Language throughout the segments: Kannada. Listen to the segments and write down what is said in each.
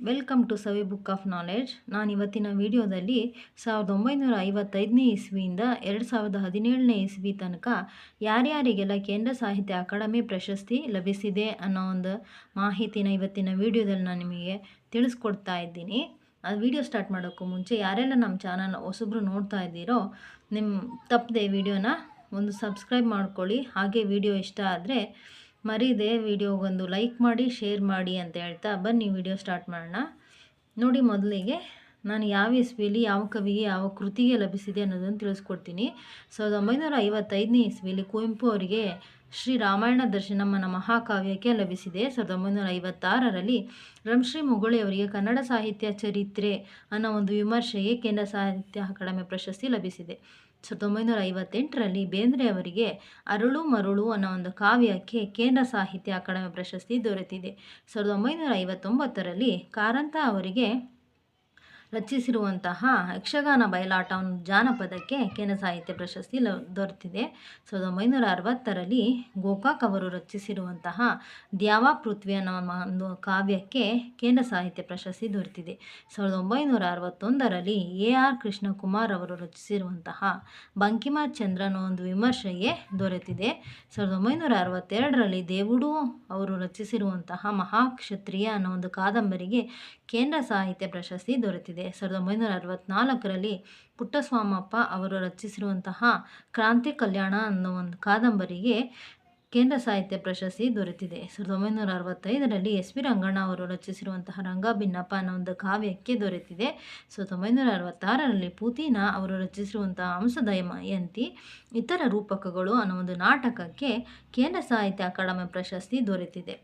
Welcome to Savi book of knowledge ನಾನು ಇವತ್ತಿನ ವಿಡಿಯೋದಲ್ಲಿ ಸಾವಿರದ ಒಂಬೈನೂರ ಐವತ್ತೈದನೇ ಇಸ್ವಿಯಿಂದ ಎರಡು ಸಾವಿರದ ಹದಿನೇಳನೇ ಇಸ್ವಿ ತನಕ ಯಾರ್ಯಾರಿಗೆಲ್ಲ ಕೇಂದ್ರ ಸಾಹಿತ್ಯ ಅಕಾಡೆಮಿ ಪ್ರಶಸ್ತಿ ಲಭಿಸಿದೆ ಅನ್ನೋ ಒಂದು ಮಾಹಿತಿನ ಇವತ್ತಿನ ವಿಡಿಯೋದಲ್ಲಿ ನಾನು ನಿಮಗೆ ತಿಳಿಸ್ಕೊಡ್ತಾ ಇದ್ದೀನಿ. ಅದು ವಿಡಿಯೋ ಸ್ಟಾರ್ಟ್ ಮಾಡೋಕ್ಕೂ ಮುಂಚೆ ಯಾರೆಲ್ಲ ನಮ್ಮ ಚಾನಲ್ ಹೊಸಬ್ರು ನೋಡ್ತಾ ಇದ್ದೀರೋ ನಿಮ್ಮ ತಪ್ಪದೆ ವಿಡಿಯೋನ ಒಂದು ಸಬ್ಸ್ಕ್ರೈಬ್ ಮಾಡ್ಕೊಳ್ಳಿ. ಹಾಗೆ ವಿಡಿಯೋ ಇಷ್ಟ ಆದರೆ ಮರೀದೆ ವಿಡಿಯೋಗೊಂದು ಲೈಕ್ ಮಾಡಿ, ಶೇರ್ ಮಾಡಿ ಅಂತ ಹೇಳ್ತಾ ಬನ್ನಿ, ವಿಡಿಯೋ ಸ್ಟಾರ್ಟ್ ಮಾಡೋಣ. ನೋಡಿ ಮೊದಲಿಗೆ ನಾನು ಯಾವ ಇಸ್ವಿಲಿ, ಯಾವ ಕವಿಗೆ, ಯಾವ ಕೃತಿಗೆ ಲಭಿಸಿದೆ ಅನ್ನೋದನ್ನು ತಿಳಿಸ್ಕೊಡ್ತೀನಿ. ಸಾವಿರದ ಒಂಬೈನೂರ ಐವತ್ತೈದನೇ ಇಸ್ವಿಲಿ ಕುವೆಂಪು ಅವರಿಗೆ ಶ್ರೀ ರಾಮಾಯಣ ದರ್ಶನಂ ಅನ್ನೋ ಮಹಾಕಾವ್ಯಕ್ಕೆ ಲಭಿಸಿದೆ. ಸಾವಿರದ ಒಂಬೈನೂರ ಐವತ್ತಾರರಲ್ಲಿ ರಂಶ್ರೀ ಮುಗುಳಿ ಅವರಿಗೆ ಕನ್ನಡ ಸಾಹಿತ್ಯ ಚರಿತ್ರೆ ಅನ್ನೋ ಒಂದು ವಿಮರ್ಶೆಗೆ ಕೇಂದ್ರ ಸಾಹಿತ್ಯ ಅಕಾಡೆಮಿ ಪ್ರಶಸ್ತಿ ಲಭಿಸಿದೆ. ಸಾವಿರದ ಒಂಬೈನೂರ ಐವತ್ತೆಂಟರಲ್ಲಿ ಬೇಂದ್ರೆ ಅವರಿಗೆ ಅರಳು ಮರುಳು ಅನ್ನೋ ಒಂದು ಕಾವ್ಯಕ್ಕೆ ಕೇಂದ್ರ ಸಾಹಿತ್ಯ ಅಕಾಡೆಮಿ ಪ್ರಶಸ್ತಿ ದೊರೆತಿದೆ. ಸಾವಿರದ ಒಂಬೈನೂರ ಐವತ್ತೊಂಬತ್ತರಲ್ಲಿ ಕಾರಂತ ಅವರಿಗೆ ರಚಿಸಿರುವಂತಹ ಯಕ್ಷಗಾನ ಬಯಲಾಟ ಜಾನಪದಕ್ಕೆ ಕೇಂದ್ರ ಸಾಹಿತ್ಯ ಪ್ರಶಸ್ತಿ ದೊರೆತಿದೆ. ಸಾವಿರದ ಒಂಬೈನೂರ ಅರವತ್ತರಲ್ಲಿ ಗೋಕಾಕ್ ಅವರು ರಚಿಸಿರುವಂತಹ ದ್ಯಾವಾ ಪೃಥ್ವಿ ಅನ್ನೋ ಒಂದು ಕಾವ್ಯಕ್ಕೆ ಕೇಂದ್ರ ಸಾಹಿತ್ಯ ಪ್ರಶಸ್ತಿ ದೊರೆತಿದೆ. ಸಾವಿರದ ಒಂಬೈನೂರ ಅರವತ್ತೊಂದರಲ್ಲಿ ಎ ಆರ್ ಕೃಷ್ಣಕುಮಾರ್ ಅವರು ರಚಿಸಿರುವಂತಹ ಬಂಕಿಮ ಚಂದ್ರ ಅನ್ನೋ ಒಂದು ವಿಮರ್ಶೆಗೆ ದೊರೆತಿದೆ. ಸಾವಿರದ ಒಂಬೈನೂರ ಅರವತ್ತೆರಡರಲ್ಲಿ ದೇವುಡು ಅವರು ರಚಿಸಿರುವಂತಹ ಮಹಾಕ್ಷತ್ರಿಯ ಅನ್ನೋ ಒಂದು ಕಾದಂಬರಿಗೆ ಕೇಂದ್ರ ಸಾಹಿತ್ಯ ಪ್ರಶಸ್ತಿ ದೊರೆತಿದೆ. ಸಾವಿರದ ಒಂಬೈನೂರ ಅರವತ್ತ್ನಾಲ್ಕರಲ್ಲಿ ಪುಟ್ಟಸ್ವಾಮಪ್ಪ ಅವರು ರಚಿಸಿರುವಂತಹ ಕ್ರಾಂತಿ ಕಲ್ಯಾಣ ಅನ್ನೋ ಒಂದು ಕಾದಂಬರಿಗೆ ಕೇಂದ್ರ ಸಾಹಿತ್ಯ ಪ್ರಶಸ್ತಿ ದೊರೆತಿದೆ. ಸಾವಿರದ ಒಂಬೈನೂರ ಅರವತ್ತೈದರಲ್ಲಿ ಎಸ್ ವಿ ರಂಗಣ್ಣ ಅವರು ರಚಿಸಿರುವಂತಹ ರಂಗ ಭಿನ್ನಪ್ಪ ಅನ್ನೋ ಒಂದು ಕಾವ್ಯಕ್ಕೆ ದೊರೆತಿದೆ. ಸಾವಿರದ ಒಂಬೈನೂರ ಅರವತ್ತಾರರಲ್ಲಿ ಪೂತಿನ ಅವರು ರಚಿಸಿರುವಂತಹ ಹಂಸದಯಮಯಂತಿ ಇತರ ರೂಪಕಗಳು ಅನ್ನೋ ಒಂದು ನಾಟಕಕ್ಕೆ ಕೇಂದ್ರ ಸಾಹಿತ್ಯ ಅಕಾಡೆಮಿ ಪ್ರಶಸ್ತಿ ದೊರೆತಿದೆ.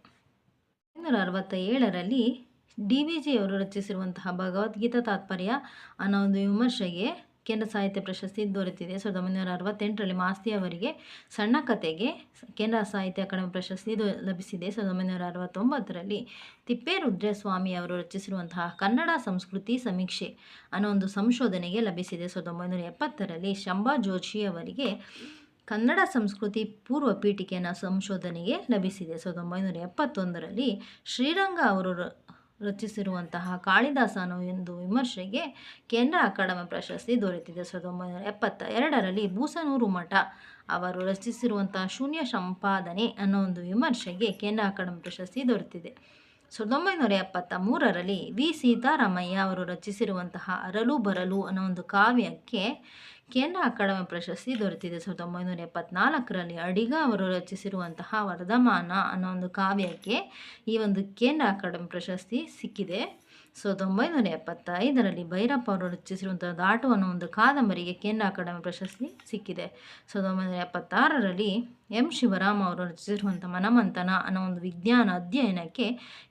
ಒಂಬೈನೂರ ಅರವತ್ತ ಏಳರಲ್ಲಿ ಡಿ ವಿ ಜಿಯವರು ರಚಿಸಿರುವಂತಹ ಭಗವದ್ಗೀತಾ ತಾತ್ಪರ್ಯ ಅನ್ನೋ ಒಂದು ವಿಮರ್ಶೆಗೆ ಕೇಂದ್ರ ಸಾಹಿತ್ಯ ಪ್ರಶಸ್ತಿ ದೊರೆತಿದೆ. ಸಾವಿರದ ಒಂಬೈನೂರ ಅರವತ್ತೆಂಟರಲ್ಲಿ ಮಾಸ್ತಿ ಅವರಿಗೆ ಸಣ್ಣ ಕಥೆಗೆ ಕೇಂದ್ರ ಸಾಹಿತ್ಯ ಅಕಾಡೆಮಿ ಪ್ರಶಸ್ತಿ ಲಭಿಸಿದೆ. ಸಾವಿರದ ಒಂಬೈನೂರ ಅರವತ್ತೊಂಬತ್ತರಲ್ಲಿ ತಿಪ್ಪೇರುದ್ರಸ್ವಾಮಿ ಅವರು ರಚಿಸಿರುವಂತಹ ಕನ್ನಡ ಸಂಸ್ಕೃತಿ ಸಮೀಕ್ಷೆ ಅನ್ನೋ ಒಂದು ಸಂಶೋಧನೆಗೆ ಲಭಿಸಿದೆ. ಸಾವಿರದ ಒಂಬೈನೂರ ಎಪ್ಪತ್ತರಲ್ಲಿ ಶಂಭಾ ಜೋಶಿ ಅವರಿಗೆ ಕನ್ನಡ ಸಂಸ್ಕೃತಿ ಪೂರ್ವ ಪೀಠಿಕೆಯನ್ನು ಸಂಶೋಧನೆಗೆ ಲಭಿಸಿದೆ. ಸಾವಿರದ ಒಂಬೈನೂರ ಎಪ್ಪತ್ತೊಂದರಲ್ಲಿ ಶ್ರೀರಂಗ ಅವರು ರಚಿಸಿರುವಂತಹ ಕಾಳಿದಾಸನು ಎಂದು ವಿಮರ್ಶೆಗೆ ಕೇಂದ್ರ ಅಕಾಡೆಮಿ ಪ್ರಶಸ್ತಿ ದೊರೆತಿದೆ. ಸಾವಿರದ ಒಂಬೈನೂರ ಎಪ್ಪತ್ತ ಎರಡರಲ್ಲಿ ಬೂಸನೂರು ಮಠ ಅವರು ರಚಿಸಿರುವಂತಹ ಶೂನ್ಯ ಸಂಪಾದನೆ ಅನ್ನೋ ಒಂದು ವಿಮರ್ಶೆಗೆ ಕೇಂದ್ರ ಅಕಾಡೆಮಿ ಪ್ರಶಸ್ತಿ ದೊರೆತಿದೆ. ಸಾವಿರದ ಒಂಬೈನೂರ ಎಪ್ಪತ್ತ ಮೂರರಲ್ಲಿ ವಿ. ಸೀತಾರಾಮಯ್ಯ ಅವರು ರಚಿಸಿರುವಂತಹ ಅರಲು ಬರಲು ಅನ್ನೋ ಒಂದು ಕಾವ್ಯಕ್ಕೆ ಕೇಂದ್ರ ಅಕಾಡೆಮಿ ಪ್ರಶಸ್ತಿ ದೊರೆತಿದೆ. ಸಾವಿರದ ಒಂಬೈನೂರ ಎಪ್ಪತ್ನಾಲ್ಕರಲ್ಲಿ ಅಡಿಗ ಅವರು ರಚಿಸಿರುವಂತಹ ವರ್ಧಮಾನ ಅನ್ನೋ ಒಂದು ಕಾವ್ಯಕ್ಕೆ ಈ ಒಂದು ಕೇಂದ್ರ ಅಕಾಡೆಮಿ ಪ್ರಶಸ್ತಿ ಸಿಕ್ಕಿದೆ. ಸಾವಿರದ ಒಂಬೈನೂರ ಎಪ್ಪತ್ತೈದರಲ್ಲಿ ಭೈರಪ್ಪ ಅವರು ರಚಿಸಿರುವಂಥ ದಾಟು ಅನ್ನೋ ಒಂದು ಕಾದಂಬರಿಗೆ ಕೇಂದ್ರ ಅಕಾಡೆಮಿ ಪ್ರಶಸ್ತಿ ಸಿಕ್ಕಿದೆ. ಸಾವಿರದ ಒಂಬೈನೂರ ಎಪ್ಪತ್ತಾರರಲ್ಲಿ ಎಂ. ಶಿವರಾಮ್ ಅವರು ರಚಿಸಿರುವಂಥ ಮನಮಂಥನ ಅನ್ನೋ ಒಂದು ವಿಜ್ಞಾನ ಅಧ್ಯಯನಕ್ಕೆ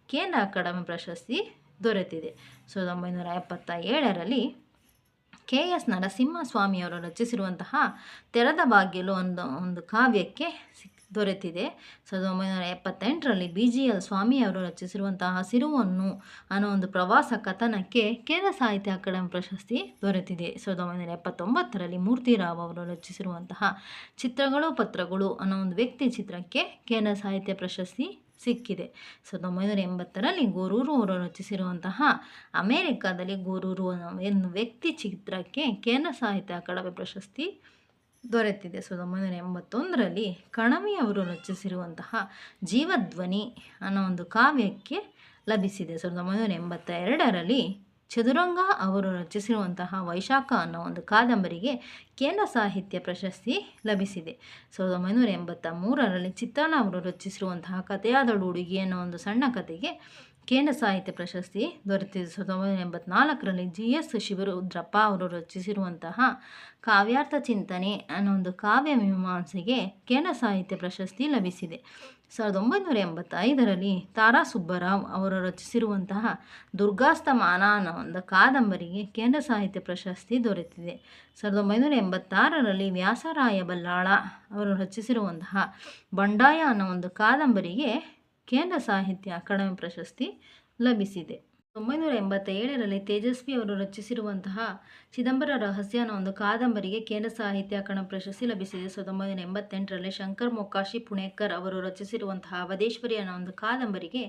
ಕೇಂದ್ರ ಅಕಾಡೆಮಿ ಪ್ರಶಸ್ತಿ ದೊರೆತಿದೆ. ಸಾವಿರದ ಒಂಬೈನೂರ ಎಪ್ಪತ್ತ ಏಳರಲ್ಲಿ ಕೆ ಎಸ್ ನರಸಿಂಹಸ್ವಾಮಿಯವರು ರಚಿಸಿರುವಂತಹ ತೆರೆದ ಬಾಗಿಲು ಒಂದು ಒಂದು ಕಾವ್ಯಕ್ಕೆ ದೊರೆತಿದೆ. ಸಾವಿರದ ಒಂಬೈನೂರ ಎಪ್ಪತ್ತೆಂಟರಲ್ಲಿ ಬಿ ಜಿ ಎಲ್ ಸ್ವಾಮಿಯವರು ರಚಿಸಿರುವಂತಹ ಹಸಿರುವನ್ನು ಅನ್ನೋ ಒಂದು ಪ್ರವಾಸ ಕಥನಕ್ಕೆ ಕೇಂದ್ರ ಸಾಹಿತ್ಯ ಅಕಾಡೆಮಿ ಪ್ರಶಸ್ತಿ ದೊರೆತಿದೆ. ಸಾವಿರದ ಒಂಬೈನೂರ ಎಪ್ಪತ್ತೊಂಬತ್ತರಲ್ಲಿ ಮೂರ್ತಿರಾವ್ ಅವರು ರಚಿಸಿರುವಂತಹ ಚಿತ್ರಗಳು ಪತ್ರಗಳು ಅನ್ನೋ ಒಂದು ವ್ಯಕ್ತಿ ಚಿತ್ರಕ್ಕೆ ಕೇಂದ್ರ ಸಾಹಿತ್ಯ ಪ್ರಶಸ್ತಿ ಸಿಕ್ಕಿದೆ. ಸಾವಿರದ ಒಂಬೈನೂರ ಎಂಬತ್ತರಲ್ಲಿ ಗೋರೂರು ಅವರು ರಚಿಸಿರುವಂತಹ ಅಮೇರಿಕಾದಲ್ಲಿ ಗೋರೂರು ಎನ್ನು ವ್ಯಕ್ತಿ ಚಿತ್ರಕ್ಕೆ ಕೇಂದ್ರ ಸಾಹಿತ್ಯ ಅಕಾಡೆಮಿ ಪ್ರಶಸ್ತಿ ದೊರೆತಿದೆ. ಸಾವಿರದ ಒಂಬೈನೂರ ಎಂಬತ್ತೊಂದರಲ್ಲಿ ಕಣವಿ ಅವರು ರಚಿಸಿರುವಂತಹ ಜೀವಧ್ವನಿ ಅನ್ನೋ ಒಂದು ಕಾವ್ಯಕ್ಕೆ ಲಭಿಸಿದೆ. ಸಾವಿರದ ಒಂಬೈನೂರ ಎಂಬತ್ತ ಎರಡರಲ್ಲಿ ಚದುರಂಗ ಅವರು ರಚಿಸಿರುವಂತಹ ವೈಶಾಖ ಅನ್ನೋ ಒಂದು ಕಾದಂಬರಿಗೆ ಕೇಂದ್ರ ಸಾಹಿತ್ಯ ಪ್ರಶಸ್ತಿ ಲಭಿಸಿದೆ. ಸಾವಿರದ ಒಂಬೈನೂರ ಎಂಬತ್ತ ಮೂರರಲ್ಲಿ ಚಿತ್ತಾನ ಅವರು ರಚಿಸಿರುವಂತಹ ಕಥೆಯಾದಳು ಹುಡುಗಿ ಅನ್ನೋ ಒಂದು ಸಣ್ಣ ಕಥೆಗೆ ಕೇಂದ್ರ ಸಾಹಿತ್ಯ ಪ್ರಶಸ್ತಿ ದೊರೆತಿದೆ. ಸಾವಿರದ ಒಂಬೈನೂರ ಎಂಬತ್ನಾಲ್ಕರಲ್ಲಿ ಜಿ. ಎಸ್. ಶಿವರುದ್ರಪ್ಪ ಅವರು ರಚಿಸಿರುವಂತಹ ಕಾವ್ಯಾರ್ಥ ಚಿಂತನೆ ಅನ್ನೋ ಒಂದು ಕಾವ್ಯ ಮೀಮಾಂಸೆಗೆ ಕೇಂದ್ರ ಸಾಹಿತ್ಯ ಪ್ರಶಸ್ತಿ ಲಭಿಸಿದೆ. ಸಾವಿರದ ಒಂಬೈನೂರ ಎಂಬತ್ತೈದರಲ್ಲಿ ತಾರಾ ಸುಬ್ಬರಾವ್ ಅವರು ರಚಿಸಿರುವಂತಹ ದುರ್ಗಾಸ್ತಮಾನ ಅನ್ನೋ ಒಂದು ಕಾದಂಬರಿಗೆ ಕೇಂದ್ರ ಸಾಹಿತ್ಯ ಪ್ರಶಸ್ತಿ ದೊರೆತಿದೆ. ಸಾವಿರದ ಒಂಬೈನೂರ ಎಂಬತ್ತಾರರಲ್ಲಿ ವ್ಯಾಸರಾಯ ಬಲ್ಲಾಳ ಅವರು ರಚಿಸಿರುವಂತಹ ಬಂಡಾಯ ಅನ್ನೋ ಒಂದು ಕಾದಂಬರಿಗೆ ಕೇಂದ್ರ ಸಾಹಿತ್ಯ ಅಕಾಡೆಮಿ ಪ್ರಶಸ್ತಿ ಲಭಿಸಿದೆ. ಒಂಬೈನೂರ ಎಂಬತ್ತೇಳರಲ್ಲಿ ತೇಜಸ್ವಿ ಅವರು ರಚಿಸಿರುವಂತಹ ಚಿದಂಬರ ರಹಸ್ಯ ಅನ್ನೋ ಒಂದು ಕಾದಂಬರಿಗೆ ಕೇಂದ್ರ ಸಾಹಿತ್ಯ ಅಕಾಡೆಮಿ ಪ್ರಶಸ್ತಿ ಲಭಿಸಿದೆ. ಸಾವಿರದ ಒಂಬೈನೂರ ಎಂಬತ್ತೆಂಟರಲ್ಲಿ ಶಂಕರ್ ಮೊಕಾಶಿ ಪುಣೇಕರ್ ಅವರು ರಚಿಸಿರುವಂತಹ ಅವಧೇಶ್ವರಿ ಅನ್ನೋ ಒಂದು ಕಾದಂಬರಿಗೆ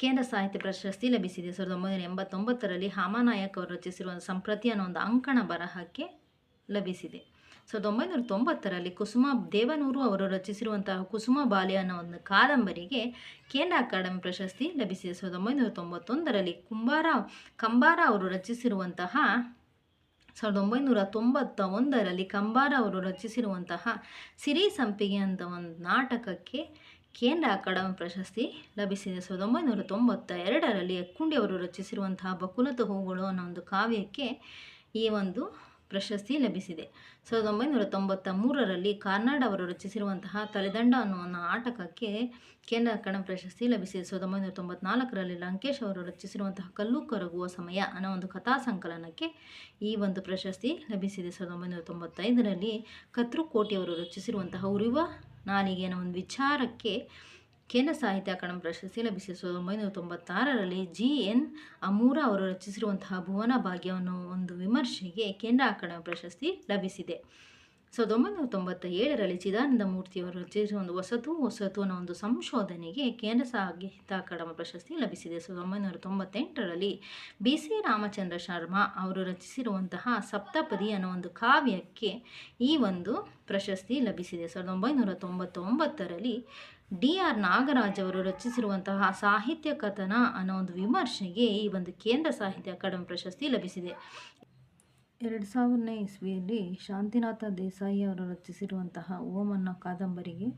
ಕೇಂದ್ರ ಸಾಹಿತ್ಯ ಪ್ರಶಸ್ತಿ ಲಭಿಸಿದೆ. ಸಾವಿರದ ಒಂಬೈನೂರ ಎಂಬತ್ತೊಂಬತ್ತರಲ್ಲಿ ಹಾಮಾನಾಯಕ್ ಅವರು ರಚಿಸಿರುವ ಸಂಪ್ರತಿ ಅನ್ನೋ ಒಂದು ಅಂಕಣ ಬರಹಕ್ಕೆ ಲಭಿಸಿದೆ. ಸಾವಿರದ ಒಂಬೈನೂರ ತೊಂಬತ್ತರಲ್ಲಿ ಕುಸುಮ ದೇವನೂರು ಅವರು ರಚಿಸಿರುವಂತಹ ಕುಸುಮ ಬಾಲ್ಯ ಅನ್ನೋ ಒಂದು ಕಾದಂಬರಿಗೆ ಕೇಂದ್ರ ಅಕಾಡೆಮಿ ಪ್ರಶಸ್ತಿ ಲಭಿಸಿದೆ. ಸಾವಿರದ ಒಂಬೈನೂರ ತೊಂಬತ್ತೊಂದರಲ್ಲಿ ಕುಂಬಾರ, ಕಂಬಾರ ಅವರು ರಚಿಸಿರುವಂತಹ ಸಾವಿರದ ಒಂಬೈನೂರ ತೊಂಬತ್ತ ಒಂದರಲ್ಲಿ ಕಂಬಾರ ಅವರು ರಚಿಸಿರುವಂತಹ ಸಿರಿ ಸಂಪಿಗೆ ಅಂತ ಒಂದು ನಾಟಕಕ್ಕೆ ಕೇಂದ್ರ ಅಕಾಡೆಮಿ ಪ್ರಶಸ್ತಿ ಲಭಿಸಿದೆ. ಸಾವಿರದ ಒಂಬೈನೂರ ತೊಂಬತ್ತ ಎರಡರಲ್ಲಿ ಅಕ್ಕುಂಡಿ ಅವರು ರಚಿಸಿರುವಂತಹ ಬಕುಲತ ಹೂಗಳು ಅನ್ನೋ ಒಂದು ಕಾವ್ಯಕ್ಕೆ ಈ ಒಂದು ಪ್ರಶಸ್ತಿ ಲಭಿಸಿದೆ. ಸಾವಿರದ ಒಂಬೈನೂರ ತೊಂಬತ್ತ ಮೂರರಲ್ಲಿ ಕಾರ್ನಾಡ್ ಅವರು ರಚಿಸಿರುವಂತಹ ತಲೆದಂಡ ಅನ್ನುವ ನಾಟಕಕ್ಕೆ ಕೇಂದ್ರ ಕಣ ಪ್ರಶಸ್ತಿ ಲಭಿಸಿದೆ. ಸಾವಿರದ ಒಂಬೈನೂರ ತೊಂಬತ್ನಾಲ್ಕರಲ್ಲಿ ಲಂಕೇಶ್ ಅವರು ರಚಿಸಿರುವಂತಹ ಕಲ್ಲು ಕರಗುವ ಸಮಯ ಅನ್ನೋ ಒಂದು ಕಥಾ ಸಂಕಲನಕ್ಕೆ ಈ ಒಂದು ಪ್ರಶಸ್ತಿ ಲಭಿಸಿದೆ. ಸಾವಿರದ ಒಂಬೈನೂರ ತೊಂಬತ್ತೈದರಲ್ಲಿ ಕತ್ರುಕೋಟಿ ಅವರು ರಚಿಸಿರುವಂತಹ ಉರಿವ ನಾಲಿಗೆ ಅನ್ನೋ ಒಂದು ವಿಚಾರಕ್ಕೆ ಕೇಂದ್ರ ಸಾಹಿತ್ಯ ಅಕಾಡೆಮಿ ಪ್ರಶಸ್ತಿ ಲಭಿಸಿದೆ ಸಾವಿರದ ಒಂಬೈನೂರ ತೊಂಬತ್ತಾರರಲ್ಲಿ ಜಿ. ಎನ್. ಅಮೂರ ಅವರು ರಚಿಸಿರುವಂತಹ ಭುವನ ಭಾಗ್ಯ ಅನ್ನೋ ಒಂದು ವಿಮರ್ಶೆಗೆ ಕೇಂದ್ರ ಅಕಾಡೆಮಿ ಪ್ರಶಸ್ತಿ ಲಭಿಸಿದೆ. ಸಾವಿರದ ಒಂಬೈನೂರ ತೊಂಬತ್ತ ಏಳರಲ್ಲಿ ಚಿದಾನಂದ ಮೂರ್ತಿಯವರು ರಚಿಸಿದ ಒಂದು ಹೊಸತು ಹೊಸತು ಅನ್ನೋ ಒಂದು ಸಂಶೋಧನೆಗೆ ಕೇಂದ್ರ ಸಾಹಿತ್ಯ ಅಕಾಡೆಮಿ ಪ್ರಶಸ್ತಿ ಲಭಿಸಿದೆ. ಸಾವಿರದ ಒಂಬೈನೂರ ತೊಂಬತ್ತೆಂಟರಲ್ಲಿ ಬಿ. ಸಿ. ರಾಮಚಂದ್ರ ಶರ್ಮಾ ಅವರು ರಚಿಸಿರುವಂತಹ ಸಪ್ತಪದಿ ಅನ್ನೋ ಒಂದು ಕಾವ್ಯಕ್ಕೆ ಈ ಒಂದು ಪ್ರಶಸ್ತಿ ಲಭಿಸಿದೆ. ಸಾವಿರದ ಒಂಬೈನೂರ ತೊಂಬತ್ತೊಂಬತ್ತರಲ್ಲಿ ಡಿ ಆರ್ ನಾಗರಾಜ್ ಅವರು ರಚಿಸಿರುವಂತಹ ಸಾಹಿತ್ಯ ಕಥನ ಅನ್ನೋ ಒಂದು ವಿಮರ್ಶೆಗೆ ಈ ಒಂದು ಕೇಂದ್ರ ಸಾಹಿತ್ಯ ಅಕಾಡೆಮಿ ಪ್ರಶಸ್ತಿ ಲಭಿಸಿದೆ. ಎರಡು ಸಾವಿರನೇ ಇಸ್ವಿಯಲ್ಲಿ ಶಾಂತಿನಾಥ ದೇಸಾಯಿ ಅವರು ರಚಿಸಿರುವಂತಹ ಓಂ ಅನ್ನೋ ಕಾದಂಬರಿಗೆ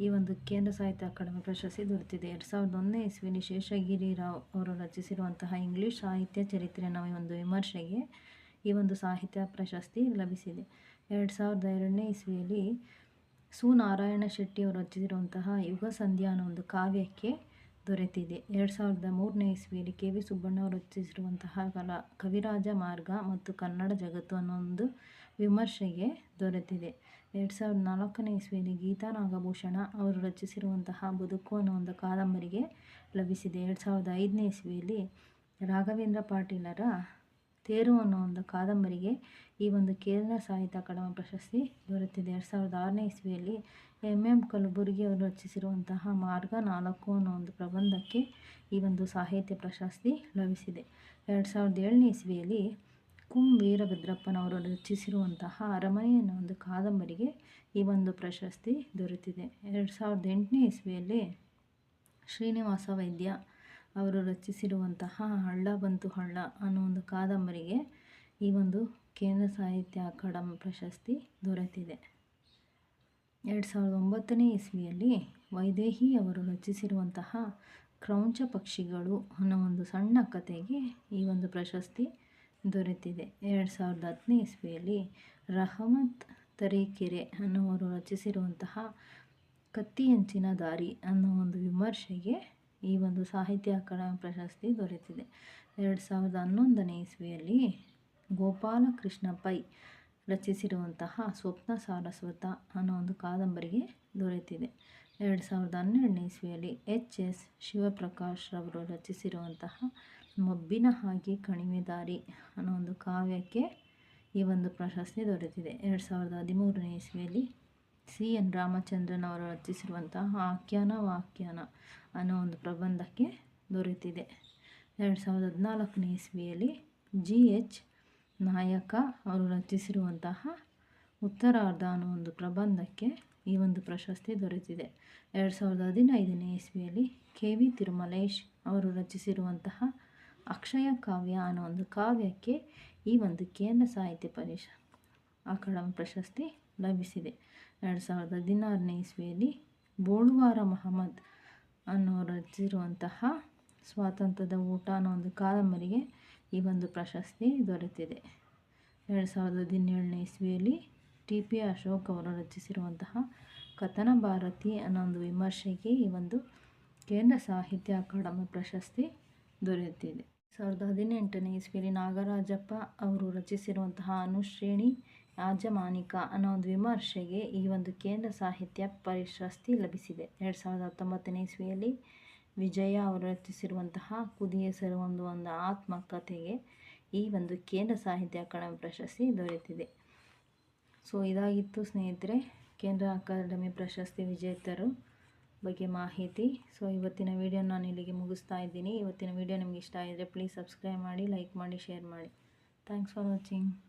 ಈ ಒಂದು ಕೇಂದ್ರ ಸಾಹಿತ್ಯ ಅಕಾಡೆಮಿ ಪ್ರಶಸ್ತಿ ದೊರೆತಿದೆ. ಎರಡು ಸಾವಿರದ ಒಂದನೇ ಇಸ್ವಿಯಲ್ಲಿ ಶೇಷಗಿರಿ ರಾವ್ ಅವರು ರಚಿಸಿರುವಂತಹ ಇಂಗ್ಲೀಷ್ ಸಾಹಿತ್ಯ ಚರಿತ್ರೆ ಈ ಒಂದು ವಿಮರ್ಶೆಗೆ ಈ ಒಂದು ಸಾಹಿತ್ಯ ಪ್ರಶಸ್ತಿ ಲಭಿಸಿದೆ. ಎರಡು ಸಾವಿರದ ಎರಡನೇ ಇಸ್ವಿಯಲ್ಲಿ ಸು ನಾರಾಯಣ ಶೆಟ್ಟಿ ಅವರು ರಚಿಸಿರುವಂತಹ ಯುಗ ಸಂಧ್ಯಾ ಅನ್ನೋ ಒಂದು ಕಾವ್ಯಕ್ಕೆ ದೊರೆತಿದೆ. ಎರಡು ಸಾವಿರದ ಮೂರನೇ ಇಸ್ವಿಯಲ್ಲಿ ಕೆ ವಿ ಸುಬ್ಬಣ್ಣ ಅವರು ರಚಿಸಿರುವಂತಹ ಕಲಾ ಕವಿರಾಜ ಮಾರ್ಗ ಮತ್ತು ಕನ್ನಡ ಜಗತ್ತು ಅನ್ನೋ ಒಂದು ವಿಮರ್ಶೆಗೆ ದೊರೆತಿದೆ. ಎರಡು ಸಾವಿರದ ನಾಲ್ಕನೇ ಇಸ್ವಿಯಲ್ಲಿ ಗೀತಾ ನಾಗಭೂಷಣ ಅವರು ರಚಿಸಿರುವಂತಹ ಬದುಕು ಅನ್ನೋ ಒಂದು ಕಾದಂಬರಿಗೆ ಲಭಿಸಿದೆ. ಎರಡು ಸಾವಿರದ ಐದನೇ ಇಸ್ವಿಯಲ್ಲಿ ರಾಘವೇಂದ್ರ ಪಾಟೀಲರ ತೇರು ಅನ್ನೋ ಒಂದು ಕಾದಂಬರಿಗೆ ಈ ಒಂದು ಕೇರಳ ಸಾಹಿತ್ಯ ಅಕಾಡೆಮಿ ಪ್ರಶಸ್ತಿ ದೊರೆತಿದೆ. ಎರಡು ಸಾವಿರದ ಆರನೇ ಇಸ್ವಿಯಲ್ಲಿ ಎಂ ಎಂ ಕಲಬುರ್ಗಿ ಅವರು ರಚಿಸಿರುವಂತಹ ಮಾರ್ಗ ನಾಲ್ಕು ಅನ್ನೋ ಒಂದು ಪ್ರಬಂಧಕ್ಕೆ ಈ ಒಂದು ಸಾಹಿತ್ಯ ಪ್ರಶಸ್ತಿ ಲಭಿಸಿದೆ. ಎರಡು ಸಾವಿರದ ಏಳನೇ ಇಸ್ವಿಯಲ್ಲಿ ಕುಂ ವೀರಭದ್ರಪ್ಪನವರು ರಚಿಸಿರುವಂತಹ ಅರಮನೆ ಅನ್ನೋ ಒಂದು ಕಾದಂಬರಿಗೆ ಈ ಒಂದು ಪ್ರಶಸ್ತಿ ದೊರೆತಿದೆ. ಎರಡು ಸಾವಿರದ ಎಂಟನೇ ಇಸ್ವಿಯಲ್ಲಿ ಶ್ರೀನಿವಾಸ ವೈದ್ಯ ಅವರು ರಚಿಸಿರುವಂತಹ ಹಳ್ಳ ಬಂತು ಹಳ್ಳ ಅನ್ನೋ ಒಂದು ಕಾದಂಬರಿಗೆ ಈ ಒಂದು ಕೇಂದ್ರ ಸಾಹಿತ್ಯ ಅಕಾಡೆಮಿ ಪ್ರಶಸ್ತಿ ದೊರೆತಿದೆ. ಎರಡು ಸಾವಿರದ ಒಂಬತ್ತನೇ ಇಸ್ವಿಯಲ್ಲಿ ವೈದೇಹಿ ಅವರು ರಚಿಸಿರುವಂತಹ ಕ್ರೌಂಚ ಪಕ್ಷಿಗಳು ಅನ್ನೋ ಒಂದು ಸಣ್ಣ ಕಥೆಗೆ ಈ ಒಂದು ಪ್ರಶಸ್ತಿ ದೊರೆತಿದೆ. ಎರಡು ಸಾವಿರದ ಹತ್ತನೇ ಇಸ್ವಿಯಲ್ಲಿ ರಹಮತ್ ತರೀಕೆರೆ ಅನ್ನೋವರು ರಚಿಸಿರುವಂತಹ ಕತ್ತಿಯಂಚಿನ ದಾರಿ ಅನ್ನೋ ಒಂದು ವಿಮರ್ಶೆಗೆ ಈ ಒಂದು ಸಾಹಿತ್ಯ ಅಕಾಡೆಮಿ ಪ್ರಶಸ್ತಿ ದೊರೆತಿದೆ. ಎರಡು ಸಾವಿರದ ಹನ್ನೊಂದನೇ ಇಸ್ವಿಯಲ್ಲಿ ಗೋಪಾಲಕೃಷ್ಣ ಪೈ ರಚಿಸಿರುವಂತಹ ಸ್ವಪ್ನ ಸಾರಸ್ವತ ಅನ್ನೋ ಒಂದು ಕಾದಂಬರಿಗೆ ದೊರೆತಿದೆ. ಎರಡು ಸಾವಿರದ ಹನ್ನೆರಡನೇ ಇಸ್ವಿಯಲ್ಲಿ ಎಚ್ ಎಸ್ ಶಿವಪ್ರಕಾಶ್ ರವರು ರಚಿಸಿರುವಂತಹ ಮಬ್ಬಿನ ಹಾಗೆ ಕಣಿವೆ ದಾರಿ ಅನ್ನೋ ಒಂದು ಕಾವ್ಯಕ್ಕೆ ಈ ಒಂದು ಪ್ರಶಸ್ತಿ ದೊರೆತಿದೆ. ಎರಡು ಸಾವಿರದ ಹದಿಮೂರನೇ ಇಸ್ವಿಯಲ್ಲಿ ಸಿ ಎನ್ ರಾಮಚಂದ್ರನ್ ಅವರು ರಚಿಸಿರುವಂತಹ ಆಖ್ಯಾನ ವಾಖ್ಯಾನ ಅನ್ನೋ ಒಂದು ಪ್ರಬಂಧಕ್ಕೆ ದೊರೆತಿದೆ. ಎರಡು ಸಾವಿರದ ಹದಿನಾಲ್ಕನೇ ಇಸ್ವಿಯಲ್ಲಿ ಜಿ ಎಚ್ ನಾಯಕ ಅವರು ರಚಿಸಿರುವಂತಹ ಉತ್ತರಾರ್ಧ ಅನ್ನೋ ಒಂದು ಪ್ರಬಂಧಕ್ಕೆ ಈ ಒಂದು ಪ್ರಶಸ್ತಿ ದೊರೆತಿದೆ. ಎರಡು ಸಾವಿರದ ಹದಿನೈದನೇ ಇಸ್ವಿಯಲ್ಲಿ ಕೆ ವಿ ತಿರುಮಲೇಶ್ ಅವರು ರಚಿಸಿರುವಂತಹ ಅಕ್ಷಯ ಕಾವ್ಯ ಅನ್ನೋ ಒಂದು ಕಾವ್ಯಕ್ಕೆ ಈ ಒಂದು ಕೇಂದ್ರ ಸಾಹಿತ್ಯ ಪರಿಷ ಅಕಾಡೆಮಿ ಪ್ರಶಸ್ತಿ ಲಭಿಸಿದೆ. ಎರಡು ಸಾವಿರದ ಹದಿನಾರನೇ ಇಸ್ವಿಯಲ್ಲಿ ಬೋಳುವಾರ ಮಹಮ್ಮದ್ ಅನ್ನೋರು ರಚಿಸಿರುವಂತಹ ಸ್ವಾತಂತ್ರ್ಯದ ಊಟ ಅನ್ನೋ ಒಂದು ಕಾದಂಬರಿಗೆ ಈ ಒಂದು ಪ್ರಶಸ್ತಿ ದೊರೆತಿದೆ. ಎರಡು ಸಾವಿರದ ಹದಿನೇಳನೇ ಇಸ್ವಿಯಲ್ಲಿ ಟಿ ಪಿ ಅಶೋಕ್ ಅವರು ರಚಿಸಿರುವಂತಹ ಕಥನ ಭಾರತಿ ಅನ್ನೋ ಒಂದು ವಿಮರ್ಶೆಗೆ ಈ ಒಂದು ಕೇಂದ್ರ ಸಾಹಿತ್ಯ ಅಕಾಡೆಮಿ ಪ್ರಶಸ್ತಿ ದೊರೆಯುತ್ತಿದೆ ಸಾವಿರದ ಹದಿನೆಂಟನೇ ಇಸ್ವಿಯಲ್ಲಿ ನಾಗರಾಜಪ್ಪ ಅವರು ರಚಿಸಿರುವಂತಹ ಅನುಶ್ರೇಣಿ ಯಾಜಮಾನಿಕ ಅನ್ನೋ ಒಂದು ವಿಮರ್ಶೆಗೆ ಈ ಒಂದು ಕೇಂದ್ರ ಸಾಹಿತ್ಯ ಪ್ರಶಸ್ತಿ ಲಭಿಸಿದೆ. ಎರಡು ಸಾವಿರದ ಹತ್ತೊಂಬತ್ತನೇ ಇಸ್ವಿಯಲ್ಲಿ ವಿಜಯ ಅವರು ರಚಿಸಿರುವಂತಹ ಕುದಿ ಹೆಸರು ಒಂದು ಒಂದು ಆತ್ಮಕಥೆಗೆ ಈ ಒಂದು ಕೇಂದ್ರ ಸಾಹಿತ್ಯ ಅಕಾಡೆಮಿ ಪ್ರಶಸ್ತಿ ದೊರೆತಿದೆ. ಸೊ, ಇದಾಗಿತ್ತು ಸ್ನೇಹಿತರೆ, ಕೇಂದ್ರ ಅಕಾಡೆಮಿ ಪ್ರಶಸ್ತಿ ವಿಜೇತರು ಬಗ್ಗೆ ಮಾಹಿತಿ. ಸೊ, ಇವತ್ತಿನ ವಿಡಿಯೋ ನಾನು ಇಲ್ಲಿಗೆ ಮುಗಿಸ್ತಾ ಇದ್ದೀನಿ. ಇವತ್ತಿನ ವಿಡಿಯೋ ನಿಮಗೆ ಇಷ್ಟ ಆಗಿದರೆ ಪ್ಲೀಸ್ ಸಬ್ಸ್ಕ್ರೈಬ್ ಮಾಡಿ ಲೈಕ್ ಮಾಡಿ ಶೇರ್ ಮಾಡಿ. Thanks for watching